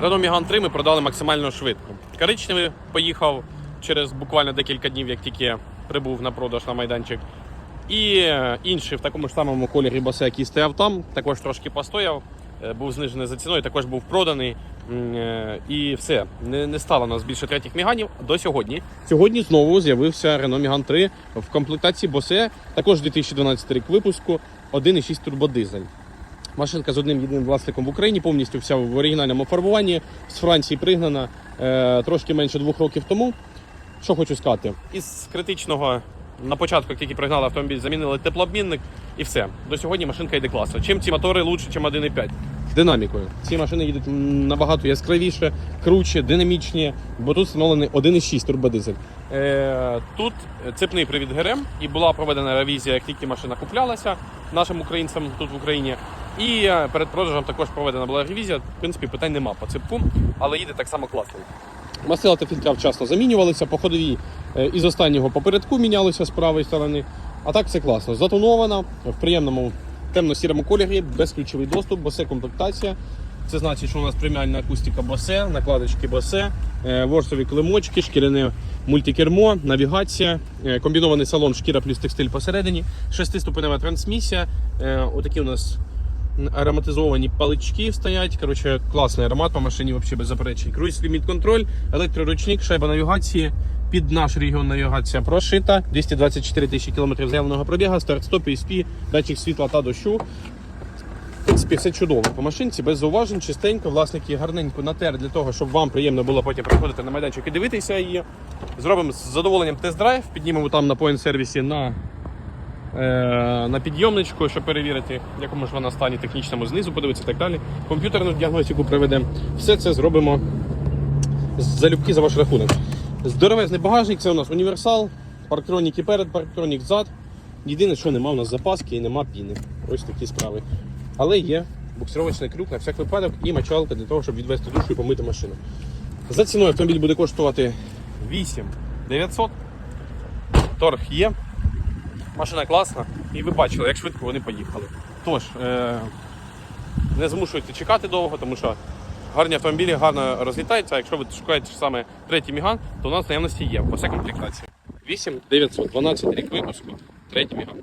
Renault Megane 3 ми продали максимально швидко. Коричневий поїхав через буквально декілька днів, як тільки прибув на продаж на майданчик. І е, інший в такому ж самому кольорі босе, який стояв там, також трошки постояв, е, був знижений за ціною, також був проданий. Е, І все, не, не стало у нас більше третіх міганів до сьогодні. Сьогодні знову з'явився Renault Megane 3 в комплектації босе, також 2012 рік випуску, 1,6 турбодизель. Машинка з одним єдиним власником в Україні, повністю вся в оригінальному фарбуванні, з Франції пригнана е, трошки менше двох років тому. Що хочу сказати, із критичного на початку, як тільки пригнали автомобіль, замінили теплообмінник і все. До сьогодні машинка йде класно. Чим ці мотори лучше, ніж 1.5? Динамікою. Ці машини їдуть набагато яскравіше, круче, динамічні, бо тут встановлений 1.6 турбодизель. Е, тут цепний привід ГРМ і була проведена ревізія, як тільки машина куплялася нашим українцям тут в Україні. І е, перед продажем також проведена була ревізія. В принципі, питань нема по цепку, але їде так само класно. Мастила та фільтра вчасно замінювалися, по ходовій е, із останнього попередку мінялися з правої сторони. А так все класно. Затонована в приємному темно-сірому кольорі, безключовий доступ, босе комплектація. Це значить, що у нас преміальна акустика босе, накладочки босе, е, ворсові климочки, шкіряне мультикермо, навігація, комбінований салон шкіра плюс текстиль посередині, шестиступенева трансмісія. Отакі у нас ароматизовані палички стоять. Коротше, класний аромат по машині, взагалі без заперечень. Ліміт контроль, електроручник, шайба навігації. Під наш регіон навігація прошита. 224 тисячі кілометрів заявленого пробігу, старт-стоп, ESP, датчик світла та дощу. В принципі, все чудово по машинці, без зауважень, чистенько. Власник її гарненько натер для того, щоб вам приємно було потім приходити на майданчик і дивитися її. Зробимо з задоволенням тест-драйв, піднімемо там на поінт-сервісі на е, на підйомничку, щоб перевірити, в якому ж вона стані технічному знизу, подивитися і так далі. Комп'ютерну діагностику проведемо. Все це зробимо залюбки за ваш рахунок. Здоровезний багажник, це у нас універсал, парктроніки перед, парктронік зад. Єдине, що нема у нас запаски і нема піни. Ось такі справи. Але є буксировочний крюк на всяк випадок і мочалка для того, щоб відвести душу і помити машину. За ціною автомобіль буде коштувати 8 900. Торг є. Машина класна, і ви бачили, як швидко вони поїхали. Тож, е- не змушуйте чекати довго, тому що гарні автомобілі гарно розлітаються. Якщо ви шукаєте саме третій міган, то у нас наявності є по всякій комплектації. 8 900, 12 рік випуску, третій міган.